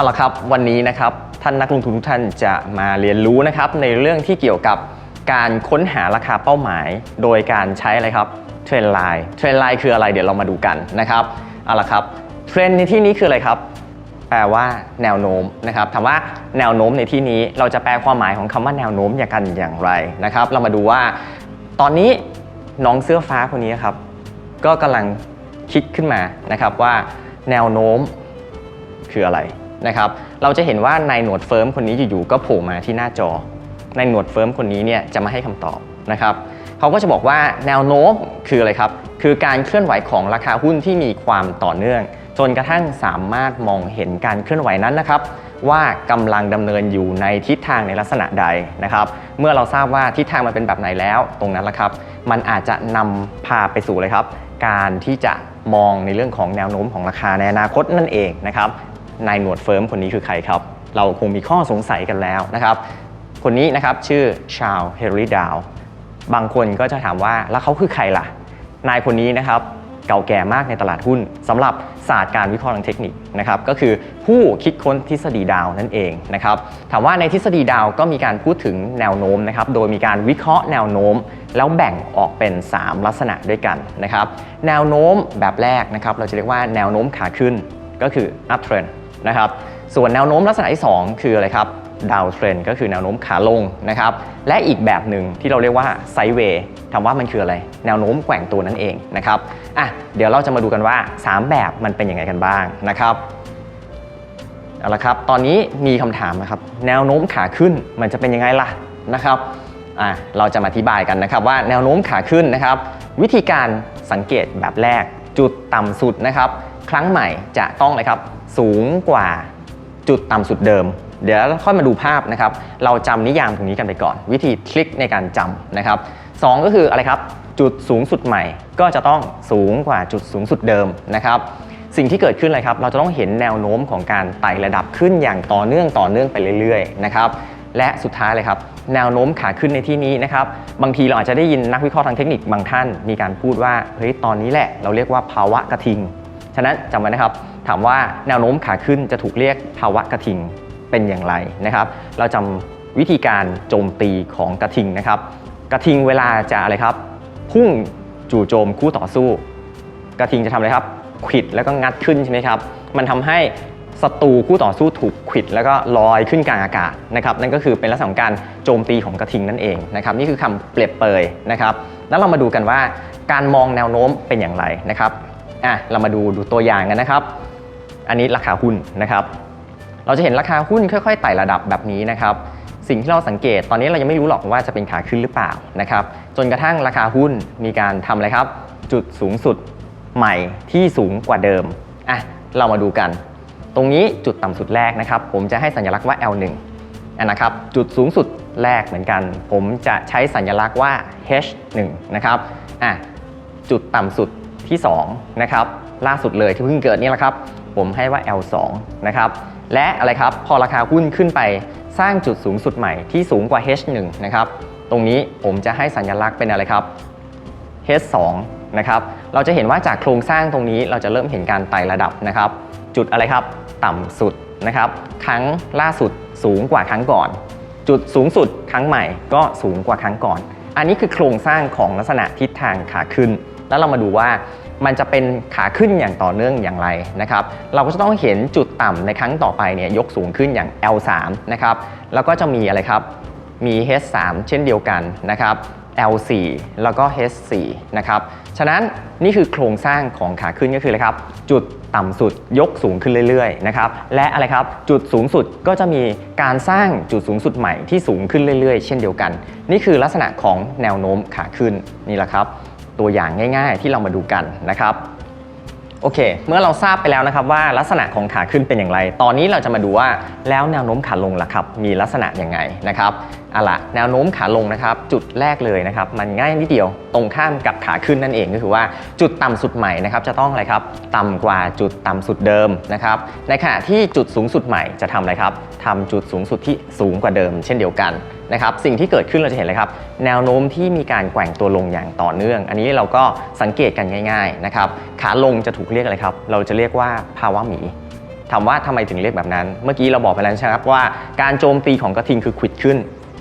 เอาละครับวันนี้นะครับท่านนักลงทุนทุกท่านจะมาเรียนรู้นะครับในเรื่องที่เกี่ยวกับการค้นหาราคาเป้าหมาย โดยการใช้อะไรครับเทรนไลน์เทรนไลน์คืออะไรเดี๋ยวเรามาดูกันนะครับเอาละครับเทรนในที่นี้คืออะไรครับ แปลว่าแนวโน้มนะครับถามว่าแนวโน้มในที่นี้เราจะแปลความหมายของคำว่าแนวโน้มอย่างกันอย่างไรนะครับ เรามาดูว่า ตอนนี้น้องเสื้อฟ้าคนนี้ครับ ก็กำลังคิดขึ้นมานะครับว่าแนวโน้มคืออะไร นะครับ เราจะเห็นว่านายหนวดเฟิร์มคนนี้อยู่ๆก็โผล่มาที่หน้าจอนายหนวดเฟิร์มคนนี้เนี่ยจะมาให้คำตอบนะครับเขาก็จะบอกว่าแนวโน้มคืออะไรครับ คือการเคลื่อนไหวของราคาหุ้นที่มีความต่อเนื่อง จนกระทั่งสามารถมองเห็นการเคลื่อนไหวนั้นนะครับว่ากำลังดำเนินอยู่ในทิศทางในลักษณะใดนะครับ เมื่อเราทราบว่าทิศทางมันเป็นแบบไหนแล้ว ตรงนั้นแหละครับ มันอาจจะนำพาไปสู่เลยครับ การที่จะมองในเรื่องของแนวโน้มของราคาในอนาคตนั่นเองนะครับ นายหนวดเฟิร์มคนนี้คือใครครับ เราคงมีข้อสงสัยกันแล้วนะครับ คนนี้นะครับชื่อชาลเฮนรี่ดาวบางคนก็จะถามว่าแล้วเขาคือใครล่ะ นายคนนี้นะครับเก่าแก่มากในตลาดหุ้นสำหรับศาสตร์การวิเคราะห์ทางเทคนิคนะครับก็คือผู้คิดค้นทฤษฎีดาวนั่นเองนะครับถามว่าในทฤษฎีดาวก็มีการพูดถึงแนวโน้มนะครับโดยมีการวิเคราะห์แนวโน้ม แล้วแบ่งออกเป็น 3 ลักษณะด้วยกันนะครับแนวโน้มแบบแรกนะครับเราจะเรียกว่าแนวโน้มขาขึ้นก็คือ up trend นะครับ ส่วนแนวโน้มลักษณะที่ 2 คืออะไรครับดาวเทรนก็คือแนวโน้มขาลงนะครับ และอีกแบบหนึ่งที่เราเรียกว่าไซเวย์ถามว่ามันคืออะไร แนวโน้มแกว่งตัวนั่นเองนะครับอะเดี๋ยวเราจะมาดูกันว่า 3 แบบมันเป็นยังไงกันบ้างนะครับเอาละครับ ตอนนี้มีคำถามนะครับ แนวโน้มขาขึ้นมันจะเป็นยังไงล่ะนะครับอะเราจะมาอธิบายกันนะครับว่าแนวโน้มขาขึ้นนะครับ วิธีการสังเกตแบบแรกจุดต่ำสุดนะครับ ครั้งใหม่จะต้องเลยครับ สูงกว่าจุดต่ำสุดเดิม เดี๋ยวค่อยมาดูภาพนะครับ เราจำนิยามตรงนี้กันไปก่อน วิธีคลิกในการจำนะครับสองก็คืออะไรครับ จุดสูงสุดใหม่ ก็จะต้องสูงกว่าจุดสูงสุดเดิมนะครับ สิ่งที่เกิดขึ้นเลยครับ เราจะต้องเห็นแนวโน้มของการไต่ระดับขึ้นอย่างต่อเนื่องต่อเนื่องไปเรื่อยๆนะครับและสุดท้ายเลยครับ แนวโน้มขาขึ้นในที่นี้นะครับ บางทีเราอาจจะได้ยินนักวิเคราะห์ทางเทคนิคบางท่าน มีการพูดว่าเฮ้ยตอนนี้แหละ เราเรียกว่าภาวะกระทิง ฉะนั้นจำไว้นะครับ ถามว่าแนวโน้มขาขึ้นจะถูกเรียกภาวะกระทิงเป็นอย่างไรนะครับ เราจำวิธีการโจมตีของกระทิงนะครับ กระทิงเวลาจะอะไรครับ พุ่งจู่โจมคู่ต่อสู้ กระทิงจะทำอะไรครับขิดแล้วก็งัดขึ้นใช่ไหมครับ มันทำให้ศัตรูคู่ต่อสู้ถูกขิดแล้วก็ลอยขึ้นกลางอากาศนะครับ นั่นก็คือเป็นลักษณะของการโจมตีของกระทิงนั่นเองนะครับ นี่คือคำเปรียบเปยนะครับ แล้วเรามาดูกันว่าการมองแนวโน้มเป็นอย่างไรนะครับ อะเรามาดูดูตัวอย่างกันนะครับ อันนี้ราคาหุ้นนะครับ เราจะเห็นราคาหุ้นค่อยๆไต่ระดับแบบนี้นะครับ สิ่งที่เราสังเกตตอนนี้เรายังไม่รู้หรอกว่าจะเป็นขาขึ้นหรือเปล่านะครับ จนกระทั่งราคาหุ้นมีการทำอะไรครับ จุดสูงสุดใหม่ที่สูงกว่าเดิมอะเรามาดูกัน ตรงนี้จุดต่ำสุดแรกนะครับ ผมจะให้สัญลักษณ์ว่า L1 อันนะครับจุดสูงสุดแรกเหมือนกัน ผมจะใช้สัญลักษณ์ว่า H1 นะครับอะจุดต่ำสุด ที่2นะครับล่าสุดเลยที่เพิ่งเกิดนี่แหละครับ ผมให้ว่า L2 นะครับและอะไรครับพอราคาหุ้นขึ้นไปสร้างจุดสูงสุดใหม่ที่สูงกว่า H1 นะครับตรงนี้ผมจะให้สัญลักษณ์เป็นอะไรครับ H2 นะครับเราจะเห็นว่าจากโครงสร้างตรงนี้เราจะเริ่มเห็นการไต่ระดับนะครับ จุดอะไรครับต่ำสุดนะครับ ครั้งล่าสุดสูงกว่าครั้งก่อน จุดสูงสุดครั้งใหม่ก็สูงกว่าครั้งก่อน อันนี้คือโครงสร้างของลักษณะทิศทางขาขึ้น แล้วเรามาดูว่ามันจะเป็นขาขึ้นอย่างต่อเนื่องอย่างไรนะครับ เราก็จะต้องเห็นจุดต่ำในครั้งต่อไปเนี่ยยกสูงขึ้นอย่าง L3 นะครับ แล้วก็จะมีอะไรครับ มี H3 เช่นเดียวกันนะครับ L4 แล้วก็ H4 นะครับ ฉะนั้นนี่คือโครงสร้างของขาขึ้นก็คืออะไรครับ จุดต่ำสุดยกสูงขึ้นเรื่อยๆนะครับ และอะไรครับ จุดสูงสุดก็จะมีการสร้างจุดสูงสุดใหม่ที่สูงขึ้นเรื่อยๆ เช่นเดียวกัน นี่คือลักษณะของแนวโน้มขาขึ้นนี่แหละครับ ตัวอย่างง่ายๆ ที่เรามาดูกันนะครับโอเค เมื่อเราทราบไปแล้วนะครับว่าลักษณะของขาขึ้นเป็นอย่างไร ตอนนี้เราจะมาดูว่าแล้วแนวโน้มขาลงล่ะครับ มีลักษณะอย่างไงนะครับ อาละแนวโน้มขาลงนะครับ จุดแรกเลยนะครับ มันง่ายนิดเดียวตรงข้ามกับขาขึ้นนั่นเองก็คือว่าจุดต่ำสุดใหม่นะครับ จะต้องอะไรครับ ต่ำกว่าจุดต่ำสุดเดิมนะครับ ในขณะที่จุดสูงสุดใหม่จะทำอะไรครับทำจุดสูงสุดที่สูงกว่าเดิม เช่นเดียวกันนะครับ สิ่งที่เกิดขึ้นเราจะเห็นเลยครับ แนวโน้มที่มีการแกว่งตัวลงอย่างต่อเนื่อง อันนี้เราก็สังเกตกันง่าย ๆนะครับ ขาลงจะถูกเรียกอะไรครับ เราจะเรียกว่าภาวะหมีถามว่าทำไมถึงเรียกแบบนั้น เมื่อกี้เราบอกไปแล้วใช่ไหมครับว่าการโจมตีของกระทิงคือขวิดขึ้น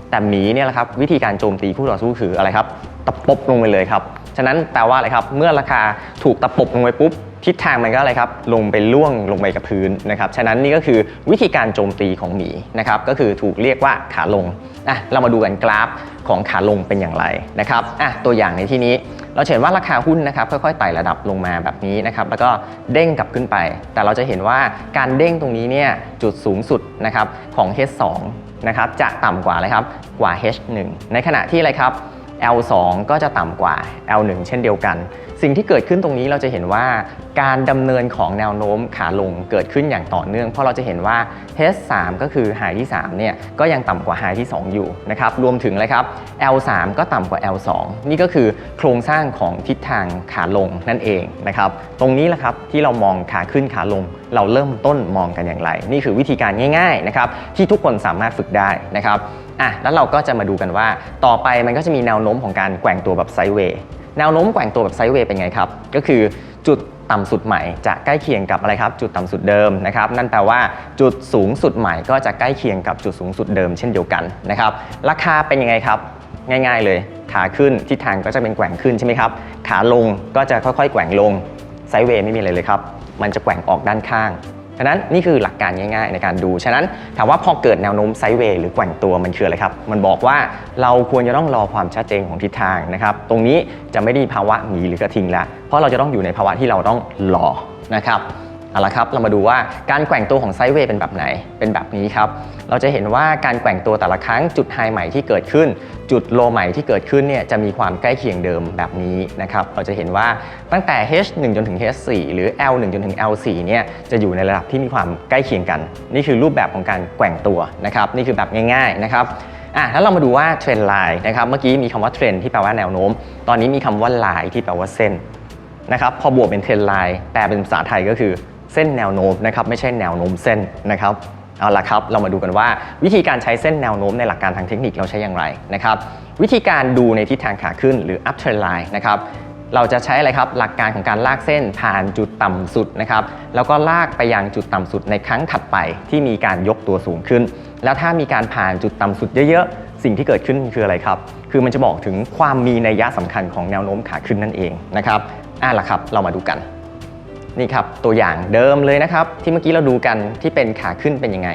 แต่หมีเนี่ยแหละครับวิธีการโจมตีคู่ต่อสู้คืออะไรครับตะปบลงไปเลยครับ ฉะนั้นแปลว่าอะไรครับ เมื่อราคาถูกตะปบลงไปปุ๊บ ทิศทางมันก็อะไรครับ ลงไปล่วงลงไปกับพื้นนะครับ ฉะนั้นนี่ก็คือวิธีการโจมตีของหมีนะครับ ก็คือถูกเรียกว่าขาลงอะเรามาดูกันกราฟของขาลงเป็นอย่างไรนะครับอะตัวอย่างในที่นี้เราเห็นว่าราคาหุ้นนะครับค่อยๆไต่ระดับลงมาแบบนี้นะครับ แล้วก็เด้งกลับขึ้นไป แต่เราจะเห็นว่าการเด้งตรงนี้เนี่ยจุดสูงสุดนะครับของ H2 นะครับจะต่ำกว่าเลยครับกว่า H1 ในขณะที่อะไรครับ L2 ก็จะต่ำกว่า L1 เช่นเดียวกัน สิ่งที่เกิดขึ้นตรงนี้เราจะเห็นว่าการดำเนินของแนวโน้มขาลงเกิดขึ้นอย่างต่อเนื่อง เพราะเราจะเห็นว่า H3 ก็คือ High ที่3เนี่ยก็ยังต่ำกว่า High ที่ 2 อยู่นะครับรวมถึงเลยครับ L3 ก็ต่ำกว่า L2 นี่ก็คือโครงสร้างของทิศทางขาลงนั่นเองนะครับตรงนี้แหละครับที่เรามองขาขึ้นขาลง เราเริ่มต้นมองกันอย่างไร นี่คือวิธีการง่ายๆนะครับที่ทุกคนสามารถฝึกได้นะครับอะแล้วเราก็จะมาดูกันว่า ต่อไปมันก็จะมีแนวโน้มของการแกว่งตัวแบบไซด์เวย์ แนวโน้มแกว่งตัวแบบไซด์เวย์เป็นไงครับ ก็คือจุดต่ำสุดใหม่จะใกล้เคียงกับอะไรครับ จุดต่ำสุดเดิมนะครับ นั่นแปลว่าจุดสูงสุดใหม่ก็จะใกล้เคียงกับจุดสูงสุดเดิมเช่นเดียวกันนะครับ ราคาเป็นยังไงครับง่ายๆเลย ขาขึ้นทิศทางก็จะเป็นแกว่งขึ้นใช่ไหมครับ ขาลงก็จะค่อยๆ แกว่งลงไซด์เวย์ไม่มีอะไรเลยครับ มันจะแกว่งออกด้านข้าง ฉะนั้นนี่คือหลักการง่าย ๆ ในการดู ฉะนั้นถามว่าพอเกิดแนวโน้มไซด์เวย์หรือแกว่งตัวมันคืออะไรครับ มันบอกว่าเราควรจะต้องรอความชัดเจนของทิศทางนะครับ ตรงนี้จะไม่ได้มีภาวะหมีหรือกระทิงแล้วเพราะเราจะต้องอยู่ในภาวะที่เราต้องรอนะครับ เอาละครับ เรามาดูว่าการแกว่งตัวของไซด์เวย์เป็นแบบไหน เป็นแบบนี้ครับ เราจะเห็นว่าการแกว่งตัวแต่ละครั้งจุดไฮใหม่ที่เกิดขึ้น จุดโลใหม่ที่เกิดขึ้นเนี่ยจะมีความใกล้เคียงเดิมแบบนี้นะครับ เราจะเห็นว่าตั้งแต่ H1 จนถึง H4 หรือ L1 จนถึง L4 เนี่ยจะอยู่ในระดับที่มีความใกล้เคียงกัน นี่คือรูปแบบของการแกว่งตัวนะครับ นี่คือแบบง่าย ๆนะครับอะแล้วเรามาดูว่าเทรนไลน์นะครับ เมื่อกี้มีคำว่าเทรนที่แปลว่าแนวโน้ม ตอนนี้มีคำว่าไลน์ที่แปลว่าเส้นนะครับ พอบวกเป็นเทรนไลน์แปลเป็นภาษาไทยก็คือ เส้นแนวโน้มนะครับไม่ใช่แนวโน้มเส้นนะครับเอาละครับเรามาดูกันว่าวิธีการใช้เส้นแนวโน้มในหลักการทางเทคนิคเราใช้อย่างไรนะครับวิธีการดูในทิศทางขาขึ้นหรือ up trend line นะครับเราจะใช้อะไรครับหลักการของการลากเส้นผ่านจุดต่ำสุดนะครับแล้วก็ลากไปยังจุดต่ำสุดในครั้งถัดไปที่มีการยกตัวสูงขึ้น แล้วถ้ามีการผ่านจุดต่ำสุดเยอะๆ สิ่งที่เกิดขึ้นคืออะไรครับ คือมันจะบอกถึงความมีนัยยะสำคัญของแนวโน้มขาขึ้นนั่นเองนะครับอะล่ะครับเรามาดูกัน นี่ครับตัวอย่างเดิมเลยนะครับ ที่เมื่อกี้เราดูกันที่เป็นขาขึ้นเป็นยังไง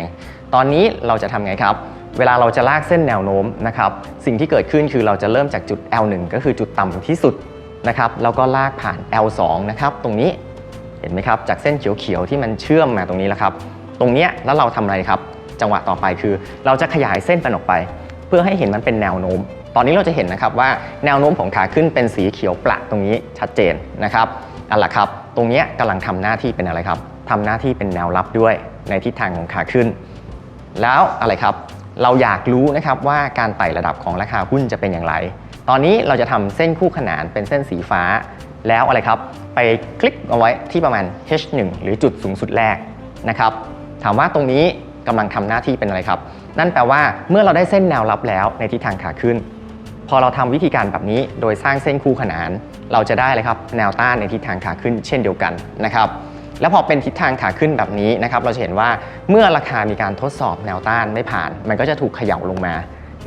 ตอนนี้เราจะทำไงครับ เวลาเราจะลากเส้นแนวโน้มนะครับ สิ่งที่เกิดขึ้นคือเราจะเริ่มจากจุด L1 ก็คือจุดต่ำที่สุดนะครับแล้วก็ลากผ่าน L2 นะครับ ตรงนี้เห็นไหมครับ จากเส้นเขียวๆที่มันเชื่อมมาตรงนี้แล้วครับ ตรงนี้แล้วเราทำอะไรครับ จังหวะต่อไปคือ เราจะขยายเส้นมันออกไป เพื่อให้เห็นมันเป็นแนวโน้ม ตอนนี้เราจะเห็นนะครับว่าแนวโน้มของขาขึ้นเป็นสีเขียวประตรงนี้ชัดเจนนะครับเอาล่ะครับ ตรงนี้กำลังทำหน้าที่เป็นอะไรครับทำหน้าที่เป็นแนวรับด้วยในทิศทางของขาขึ้น แล้วอะไรครับ เราอยากรู้นะครับว่าการไต่ระดับของราคาหุ้นจะเป็นอย่างไร ตอนนี้เราจะทำเส้นคู่ขนานเป็นเส้นสีฟ้า แล้วอะไรครับ ไปคลิกเอาไว้ที่ประมาณ H1 หรือจุดสูงสุดแรกนะครับ ถามว่าตรงนี้กำลังทำหน้าที่เป็นอะไรครับ นั่นแปลว่าเมื่อเราได้เส้นแนวรับแล้วในทิศทางขาขึ้น พอเราทำวิธีการแบบนี้โดยสร้างเส้นคู่ขนาน เราจะได้เลยครับแนวต้านในทิศทางขาขึ้นเช่นเดียวกันนะครับแล้วพอเป็นทิศทางขาขึ้นแบบนี้นะครับเราจะเห็นว่าเมื่อราคามีการทดสอบแนวต้านไม่ผ่าน มันก็จะถูกเขย่าลงมา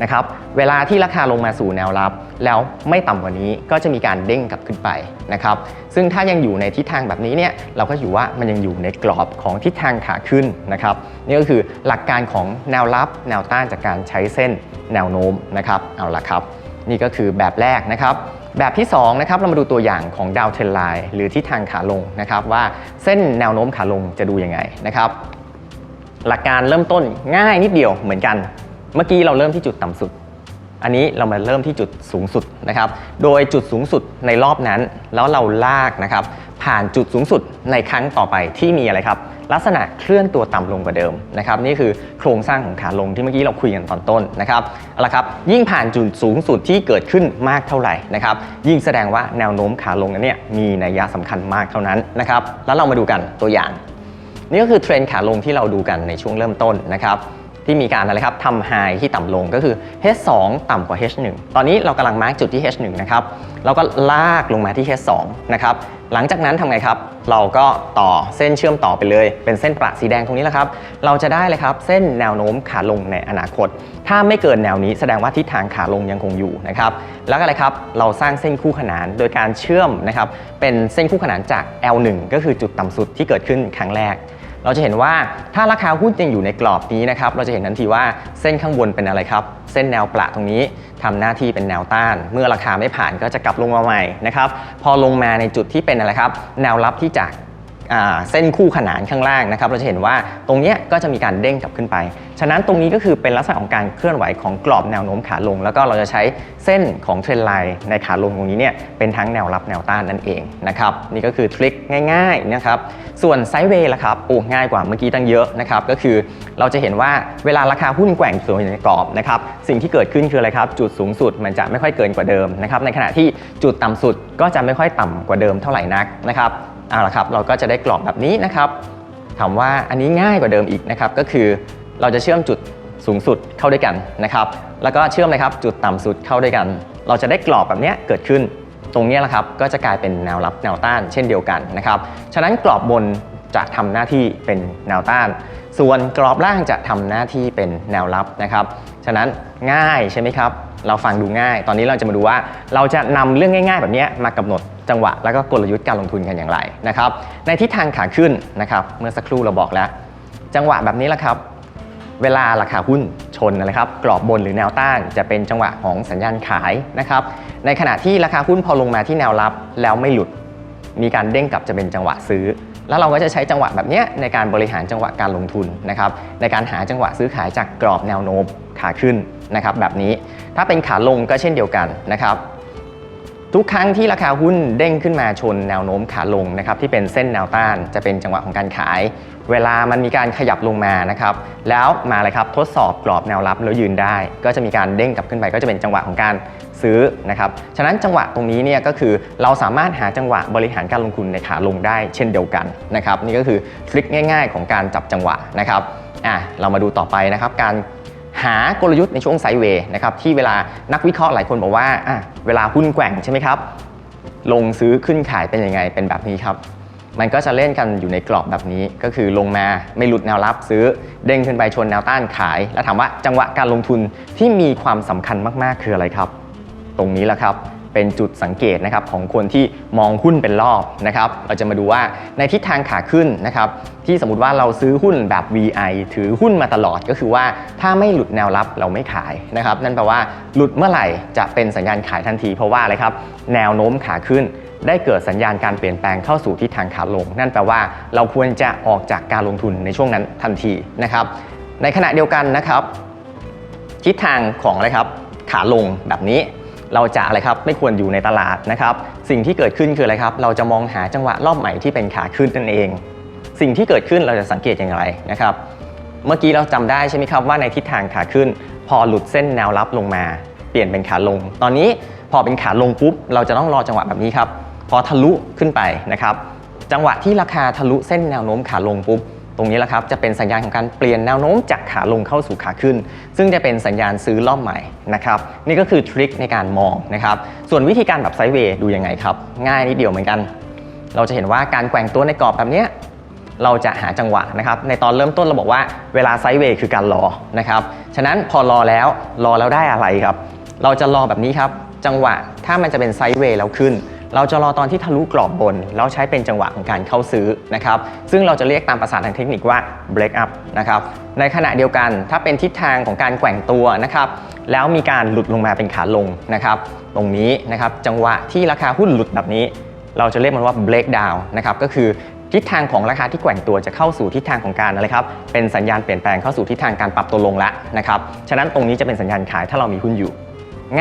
นะครับเวลาที่ราคาลงมาสู่แนวรับ แล้วไม่ต่ำกว่านี้ก็จะมีการเด้งกลับขึ้นไปนะครับซึ่งถ้ายังอยู่ในทิศทางแบบนี้เนี่ยเราก็อยู่ว่ามันยังอยู่ในกรอบของทิศทางขาขึ้นนะครับนี่ก็คือหลักการของแนวรับแนวต้านจากการใช้เส้นแนวโน้มนะครับเอาละครับ นี่ก็คือแบบแรกนะครับ แบบที่2นะครับเรามาดูตัวอย่างของดาวเทนไลน์หรือทิศทางขาลงนะครับ ว่าเส้นแนวโน้มขาลงจะดูยังไงนะครับ หลักการเริ่มต้นง่ายนิดเดียวเหมือนกัน เมื่อกี้เราเริ่มที่จุดต่ำสุด อันนี้เรามาเริ่มที่จุดสูงสุดนะครับ โดยจุดสูงสุดในรอบนั้น แล้วเราลากนะครับ ผ่านจุดสูงสุดในครั้งต่อไปที่มีอะไรครับ ลักษณะเคลื่อนตัวต่ำลงกว่าเดิมนะครับนี่คือโครงสร้างของขาลงที่เมื่อกี้เราคุยกันตอนต้นนะครับเอาละครับยิ่งผ่านจุดสูงสุดที่เกิดขึ้นมากเท่าไหร่นะครับยิ่งแสดงว่าแนวโน้มขาลงนั้นเนี่ยมีนัยยะสำคัญมากเท่านั้นนะครับแล้วเรามาดูกันตัวอย่าง นี่ก็คือเทรนด์ขาลงที่เราดูกันในช่วงเริ่มต้นนะครับ ที่มีการอะไรครับทำไฮที่ต่ำลงก็คือ H2 ต่ำกว่า H1 ตอนนี้เรากำลังมาร์กจุดที่ H1 นะครับเราก็ลากลงมาที่ H2 นะครับหลังจากนั้นทำไงครับ เราก็ต่อเส้นเชื่อมต่อไปเลย เป็นเส้นประสีแดงตรงนี้แหละครับ เราจะได้เลยครับเส้นแนวโน้มขาลงในอนาคต ถ้าไม่เกินแนวนี้แสดงว่าทิศทางขาลงยังคงอยู่นะครับ แล้วก็อะไรครับ เราสร้างเส้นคู่ขนานโดยการเชื่อมนะครับ เป็นเส้นคู่ขนานจาก L1 ก็คือจุดต่ำสุดที่เกิดขึ้นครั้งแรก เราจะเห็นว่าถ้าราคาหุ้นยังอยู่ในกรอบนี้นะครับ เราจะเห็นทันทีว่าเส้นข้างบนเป็นอะไรครับ เส้นแนวประตรงนี้ทำหน้าที่เป็นแนวต้าน เมื่อราคาไม่ผ่านก็จะกลับลงมาใหม่นะครับ พอลงมาในจุดที่เป็นอะไรครับ แนวรับที่จาก เส้นคู่ขนานข้างล่างนะครับ เราจะเห็นว่าตรงนี้ก็จะมีการเด้งกลับขึ้นไป ฉะนั้นตรงนี้ก็คือเป็นลักษณะของการเคลื่อนไหวของกรอบแนวโน้มขาลง แล้วก็เราจะใช้เส้นของเทรนไลน์ในขาลงตรงนี้เนี่ยเป็นทั้งแนวรับแนวต้านนั่นเองนะครับนี่ก็คือทริคง่ายๆนะครับส่วนไซด์เวย์ล่ะครับโอ้ง่ายกว่าเมื่อกี้ตั้งเยอะนะครับก็คือเราจะเห็นว่าเวลาราคาหุ้นแกว่งส่วนในกรอบนะครับสิ่งที่เกิดขึ้นคืออะไรครับจุดสูงสุดมันจะไม่ค่อยเกินกว่าเดิมนะครับในขณะที่จุดต่ำสุดก็จะไม่ค่อยต่ำกว่าเดิมเท่าไหร่นักนะครับ เอาละครับเราก็จะได้กรอบแบบนี้นะครับถามว่าอันนี้ง่ายกว่าเดิมอีกนะครับก็คือเราจะเชื่อมจุดสูงสุดเข้าด้วยกันนะครับแล้วก็เชื่อมเลยครับจุดต่ำสุดเข้าด้วยกัน เราจะได้กรอบแบบนี้เกิดขึ้น ตรงนี้แหละครับก็จะกลายเป็นแนวรับแนวต้านเช่นเดียวกันนะครับฉะนั้นกรอบบนจะทำหน้าที่เป็นแนวต้าน ส่วนกรอบล่างจะทำหน้าที่เป็นแนวรับนะครับ ฉะนั้นง่ายใช่ไหมครับ เราฟังดูง่าย ตอนนี้เราจะมาดูว่าเราจะนำเรื่องง่าย ๆ แบบนี้มากำหนดจังหวะ แล้วก็กลยุทธ์การลงทุนกันอย่างไรนะครับ ในทิศทางขาขึ้นนะครับ เมื่อสักครู่เราบอกแล้ว จังหวะแบบนี้แหละครับ เวลาราคาหุ้นชนนะครับ กรอบบนหรือแนวต้านจะเป็นจังหวะของสัญญาณขายนะครับ ในขณะที่ราคาหุ้นพอลงมาที่แนวรับแล้วไม่หลุด มีการเด้งกลับจะเป็นจังหวะซื้อ แล้วเราก็จะใช้จังหวะแบบนี้ในการบริหารจังหวะการลงทุนนะครับในการหาจังหวะซื้อขายจากกรอบแนวโน้มขาขึ้นนะครับแบบนี้ ถ้าเป็นขาลงก็เช่นเดียวกันนะครับ ทุกครั้งที่ราคาหุ้นเด้งขึ้นมาชนแนวโน้มขาลงนะครับที่เป็นเส้นแนวต้านจะเป็นจังหวะของการขาย เวลามันมีการขยับลงมานะครับแล้วมาเลยครับทดสอบกรอบแนวรับแล้วยืนได้ ก็จะมีการเด้งกลับขึ้นไป ก็จะเป็นจังหวะของการซื้อนะครับฉะนั้นจังหวะตรงนี้เนี่ยก็คือเราสามารถหาจังหวะบริหารการลงทุนในขาลงได้เช่นเดียวกันนะครับนี่ก็คือทริคง่าย ๆ ของการจับจังหวะนะครับอะเรามาดูต่อไปนะครับการ หากลยุทธ์ในช่วงไซด์เวย์นะครับที่เวลานักวิเคราะห์หลายคนบอกว่าอะเวลาหุ้นแกว่งใช่ไหมครับลงซื้อขึ้นขายเป็นยังไงเป็นแบบนี้ครับ มันก็จะเล่นกันอยู่ในกรอบแบบนี้ ก็คือลงมาไม่หลุดแนวรับซื้อเด้งขึ้นไปชนแนวต้านขาย แล้วถามว่าจังหวะการลงทุนที่มีความสำคัญมากๆคืออะไรครับ ตรงนี้แหละครับ เป็นจุดสังเกตนะครับของคนที่มองหุ้นเป็นรอบนะครับเราจะมาดูว่าในทิศทางขาขึ้นนะครับที่สมมติว่าเราซื้อหุ้นแบบ VI ถือหุ้นมาตลอดก็คือว่าถ้าไม่หลุดแนวรับเราไม่ขายนะครับนั่นแปลว่าหลุดเมื่อไหร่จะเป็นสัญญาณขายทันที เพราะว่าอะไรครับแนวโน้มขาขึ้นได้เกิดสัญญาณการเปลี่ยนแปลงเข้าสู่ทิศทางขาลง นั่นแปลว่าเราควรจะออกจากการลงทุนในช่วงนั้นทันทีนะครับ ในขณะเดียวกันนะครับ ทิศทางของอะไรครับ ขาลงแบบนี้ เราจะอะไรครับไม่ควรอยู่ในตลาดนะครับ สิ่งที่เกิดขึ้นคืออะไรครับ เราจะมองหาจังหวะรอบใหม่ที่เป็นขาขึ้นนั่นเอง สิ่งที่เกิดขึ้นเราจะสังเกตอย่างไรนะครับ เมื่อกี้เราจำได้ใช่ไหมครับว่าในทิศทางขาขึ้น พอหลุดเส้นแนวรับลงมา เปลี่ยนเป็นขาลง ตอนนี้พอเป็นขาลงปุ๊บเราจะต้องรอจังหวะแบบนี้ครับพอทะลุขึ้นไปนะครับ จังหวะที่ราคาทะลุเส้นแนวโน้มขาลงปุ๊บ ตรงนี้แหละครับจะเป็นสัญญาณของการเปลี่ยนแนวโน้มจากขาลงเข้าสู่ขาขึ้น ซึ่งจะเป็นสัญญาณซื้อรอบใหม่นะครับนี่ก็คือทริคในการมองนะครับส่วนวิธีการแบบไซด์เวย์ดูยังไงครับ ง่ายนิดเดียวเหมือนกัน เราจะเห็นว่าการแกว่งตัวในกรอบแบบนี้เราจะหาจังหวะนะครับในตอนเริ่มต้นเราบอกว่าเวลาไซด์เวย์คือการรอนะครับฉะนั้นพอรอแล้วรอแล้วได้อะไรครับ เราจะรอแบบนี้ครับ จังหวะถ้ามันจะเป็นไซด์เวย์แล้วขึ้น เราจะรอตอนที่ทะลุกรอบบน แล้วใช้เป็นจังหวะของการเข้าซื้อนะครับซึ่งเราจะเรียกตามภาษาทางเทคนิคว่า break up นะครับในขณะเดียวกันถ้าเป็นทิศทางของการแกว่งตัวนะครับแล้วมีการหลุดลงมาเป็นขาลงนะครับตรงนี้นะครับจังหวะที่ราคาหุ้นหลุดแบบนี้ เราจะเรียกมันว่า break down นะครับก็คือทิศทางของราคาที่แกว่งตัวจะเข้าสู่ทิศทางของการอะไรครับ เป็นสัญญาณเปลี่ยนแปลงเข้าสู่ทิศทางการปรับตัวลงแล้วนะครับ ฉะนั้นตรงนี้จะเป็นสัญญาณขายถ้าเรามีหุ้นอยู่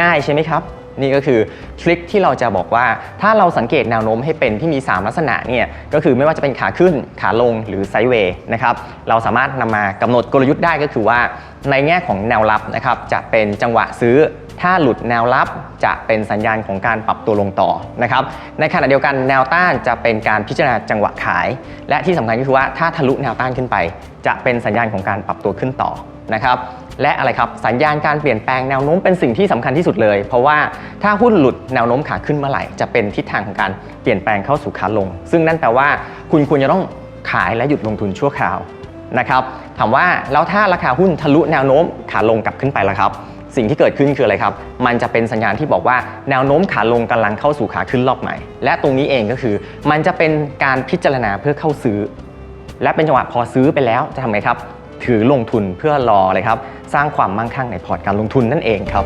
ง่ายใช่ไหมครับ นี่ก็คือทริคที่เราจะบอกว่าถ้าเราสังเกตแนวโน้มให้เป็นที่มี 3 ลักษณะเนี่ยก็คือไม่ว่าจะเป็นขาขึ้นขาลงหรือไซด์เวย์นะครับเราสามารถนำมากำหนดกลยุทธ์ได้ก็คือว่า ในแง่ของแนวรับนะครับจะเป็นจังหวะซื้อถ้าหลุดแนวรับจะเป็นสัญญาณของการปรับตัวลงต่อนะครับ ในขณะเดียวกันแนวต้านจะเป็นการพิจารณาจังหวะขาย และที่สำคัญก็คือว่าถ้าทะลุแนวต้านขึ้นไป จะเป็นสัญญาณของการปรับตัวขึ้นต่อนะครับ และอะไรครับสัญญาณการเปลี่ยนแปลงแนวโน้มเป็นสิ่งที่สำคัญที่สุดเลย เพราะว่าถ้าหุ้นหลุดแนวโน้มขาขึ้นเมื่อไหร่จะเป็นทิศทางของการเปลี่ยนแปลงเข้าสู่ขาลง ซึ่งนั่นแปลว่าคุณควรจะต้องขายและหยุดลงทุนชั่วคราวนะครับถามว่าแล้วถ้าราคาหุ้นทะลุแนวโน้มขาลงกลับขึ้นไปล่ะครับ สิ่งที่เกิดขึ้นคืออะไรครับ มันจะเป็นสัญญาณที่บอกว่าแนวโน้มขาลงกำลังเข้าสู่ขาขึ้นรอบใหม่ และตรงนี้เองก็คือ มันจะเป็นการพิจารณาเพื่อเข้าซื้อ และเป็นจังหวะพอซื้อไปแล้วจะทำไงครับ ถือลงทุนเพื่อรอเลยครับ สร้างความมั่งคั่งในพอร์ตการลงทุนนั่นเองครับ